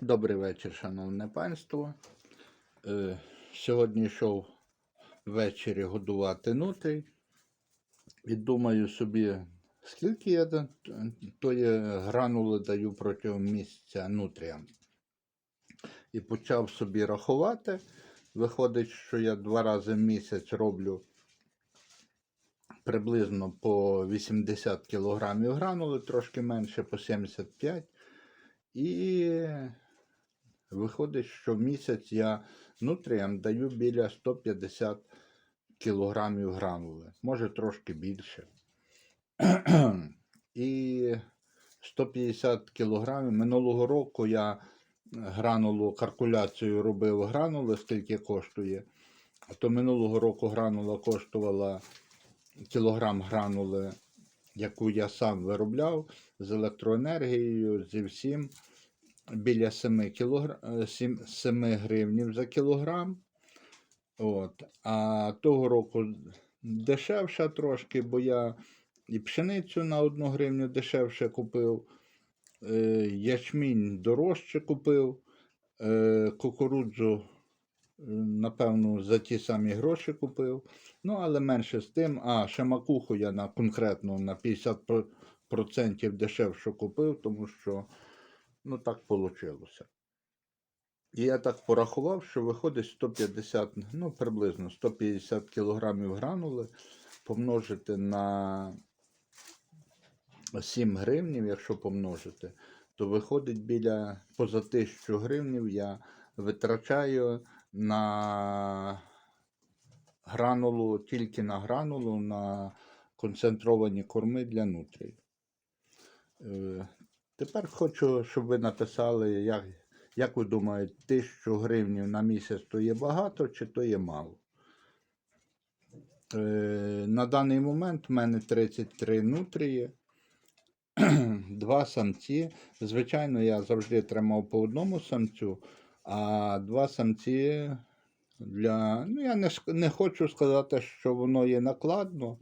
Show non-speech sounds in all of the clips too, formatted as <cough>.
Добрий вечір, шановне панство. Е, Сьогодні йшов ввечері годувати нутрій. І думаю собі, скільки я тої гранули даю протягом місяця нутріям. І почав собі рахувати. Виходить, що я два рази в місяць роблю приблизно по 80 кг гранули, трошки менше по 75 і виходить, що в місяць я нутріям даю біля 150 кілограмів гранули, може трошки більше. І 150 кілограмів минулого року я гранулу калькуляцію робив гранули, скільки коштує. То минулого року гранула коштувала кілограм гранули, яку я сам виробляв з електроенергією, зі всім біля 7, кілогр... 7, 7 гривнів за кілограм. От. А того року дешевша трошки, бо я і пшеницю на 1 гривню дешевше купив, е, ячмінь дорожче купив, е, кукурудзу, е, напевно, за ті самі гроші купив. Ну, але менше з тим. А, ще макуху я на, конкретно на 50% дешевше купив, тому що ну так вийшло. І я так порахував, що виходить 150, ну приблизно 150 кілограмів гранули помножити на 7 гривнів, якщо помножити, то виходить біля поза 1000 гривнів я витрачаю на гранулу, тільки на гранулу, на концентровані корми для нутрій. Тепер хочу, щоб ви написали, як, як ви думаєте, 1000 гривнів на місяць то є багато чи то є мало. Е, на даний момент в мене 33 нутрії, <clears throat> два самці. Звичайно, я завжди тримав по одному самцю, а два самці для. Ну, я не, не хочу сказати, що воно є накладно.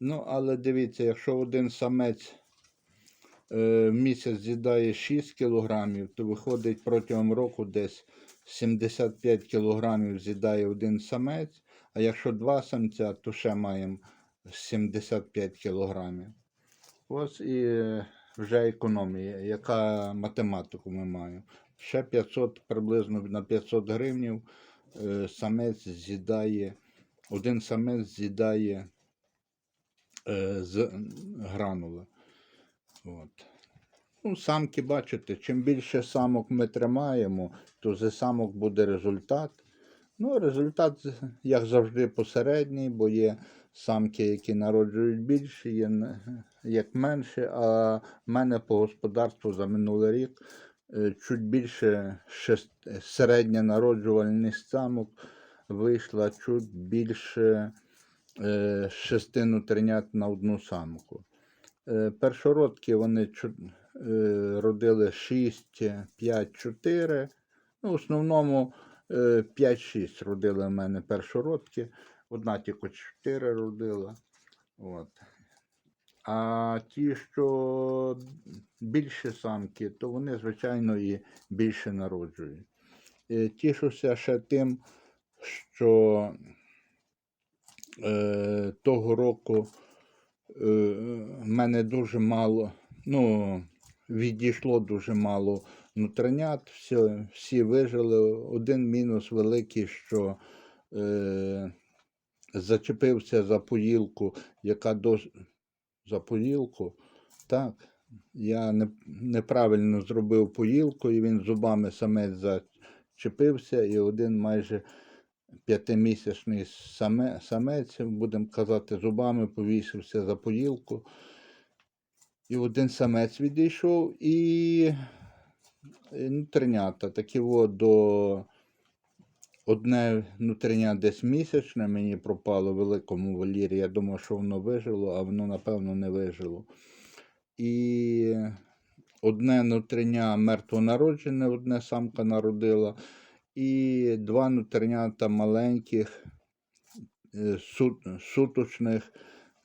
Ну, але дивіться, якщо один самець в місяць з'їдає 6 кілограмів, то виходить протягом року десь 75 кілограмів з'їдає один самець, а якщо два самця, то ще маємо 75 кілограмів. Ось і е, вже економія, яка математику ми маємо. Ще 500, приблизно на 500 гривнів е, самець з'їдає, один самець з'їдає е, з гранули. От. Ну, самки, бачите, чим більше самок ми тримаємо, то з самок буде результат. Ну, результат, як завжди, посередній, бо є самки, які народжують більше, є як менше. А в мене по господарству за минулий рік е, чуть більше середня народжувальність самок вийшла чуть більше е, шести нутринят на одну самку. Е, Першородки вони е, родили 6, 5, 4. Ну, в основному е, 5-6 родили в мене першородки. Одна тільки 4 родила. От. А ті, що більше самки, то вони, звичайно, і більше народжують. Е, Тішуся ще тим, що е, того року е, в мене дуже мало, ну, відійшло дуже мало нутринят, всі, всі вижили. Один мінус великий, що е, зачепився за поїлку, яка до за поїлку. Так, я не, неправильно зробив поїлку, і він зубами самець зачепився, і один майже п'ятимісячний саме, самець, будемо казати, зубами повісився за поїлку. І один самець відійшов, і нутринята. Такі от до одне нутриня десь місячне мені пропало в великому вольєрі. Я думав, що воно вижило, а воно, напевно, не вижило. І одне нутриня мертвонароджене, одне самка народила, і два нутринята маленьких, е, суточних.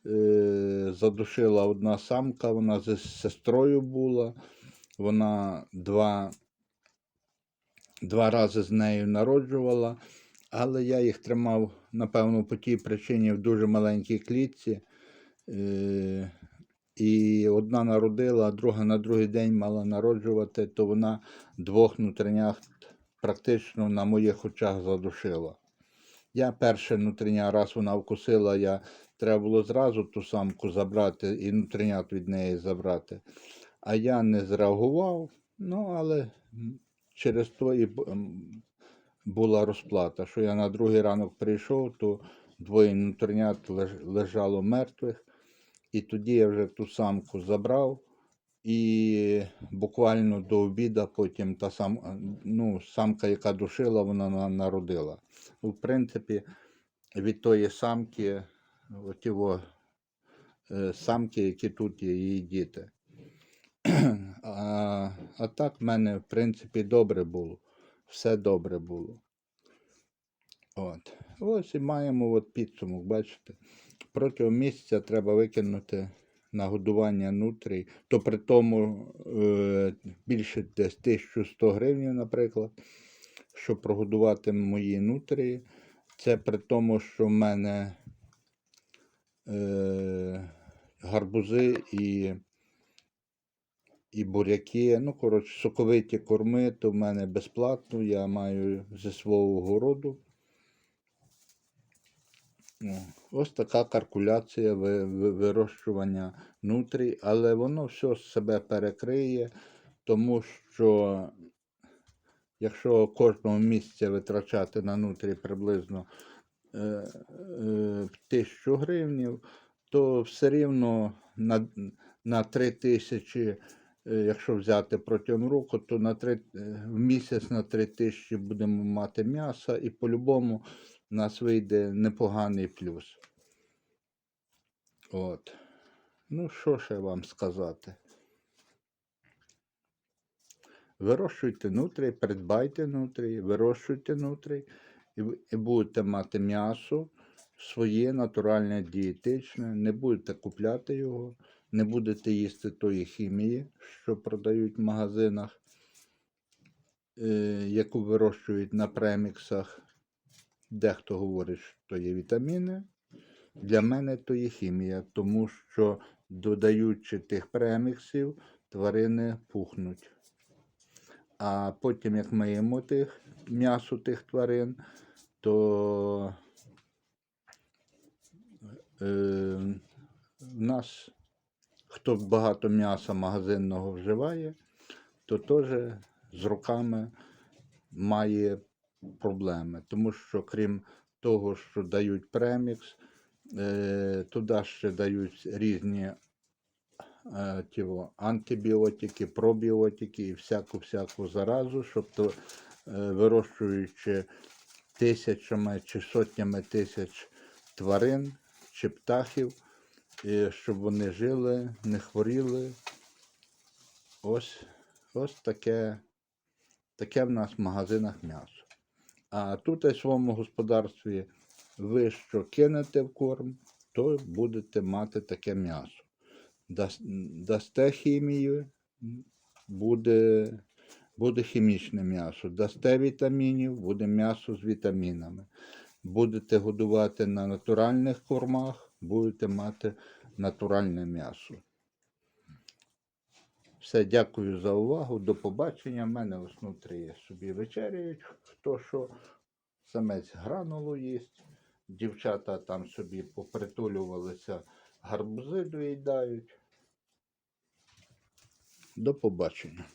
е, Задушила одна самка, вона з сестрою була. Вона два два рази з нею народжувала, але я їх тримав, напевно, по тій причині в дуже маленькій клітці. Е, і одна народила, а друга на другий день мала народжувати, то вона двох нутринят практично на моїх очах задушила. Я перше нутриня, раз вона вкусила, я треба було зразу ту самку забрати і нутринят від неї забрати. А я не зреагував, ну але через то і була розплата, що я на другий ранок прийшов, то двоє нутринят лежало мертвих. І тоді я вже ту самку забрав. І буквально до обіда потім та сам, ну, самка, яка душила, вона народила. В принципі, від тої самки, оті во, е, самки, які тут є, її діти. <clears throat> А, а так в мене, в принципі, добре було. Все добре було. От. Ось і маємо от підсумок, бачите. Протягом місяця треба викинути на годування нутрій, то при тому е, більше десь 1100 гривень, наприклад, щоб прогодувати мої нутрії. Це при тому, що в мене е, гарбузи і, і буряки, ну, коротше, соковиті корми, то в мене безплатно, я маю зі свого городу. О, Ось така калькуляція ви- ви- вирощування нутрій, але воно все себе перекриє, тому що якщо кожного місяця витрачати на нутрі приблизно е, е, тисячу гривнів, то все рівно на, на 3 тисячі, е, якщо взяти протягом року, то на 3, е, в місяць на 3 тисячі будемо мати м'яса і по-любому у нас вийде непоганий плюс. От. Ну, що ще вам сказати? Вирощуйте нутрі, придбайте нутрі, вирощуйте нутрі, і, і будете мати м'ясо своє натуральне, дієтичне, не будете купляти його, не будете їсти тої хімії, що продають в магазинах, е, яку вирощують на преміксах. Дехто говорить, що то є вітаміни. Для мене то є хімія, тому що, додаючи тих преміксів, тварини пухнуть. А потім, як ми їмо тих, м'ясо тих тварин, то е, в нас, хто багато м'яса магазинного вживає, то теж з руками має проблеми. Тому що крім того, що дають премікс, е, туди ще дають різні е, тіво, антибіотики, пробіотики і всяку-всяку заразу, щоб то, е, вирощуючи тисячами чи сотнями тисяч тварин чи птахів, щоб вони жили, не хворіли. Ось, ось таке, таке в нас в магазинах м'ясо. А тут в своєму господарстві ви що кинете в корм, то будете мати таке м'ясо. Дасте хімію, буде, буде хімічне м'ясо. Дасте вітамінів, буде м'ясо з вітамінами. Будете годувати на натуральних кормах, будете мати натуральне м'ясо. Все, дякую за увагу. До побачення. У мене ось внутрі собі вечеряють. Хто що, самець гранулу їсть. Дівчата там собі попритулювалися, гарбузи доїдають. До побачення.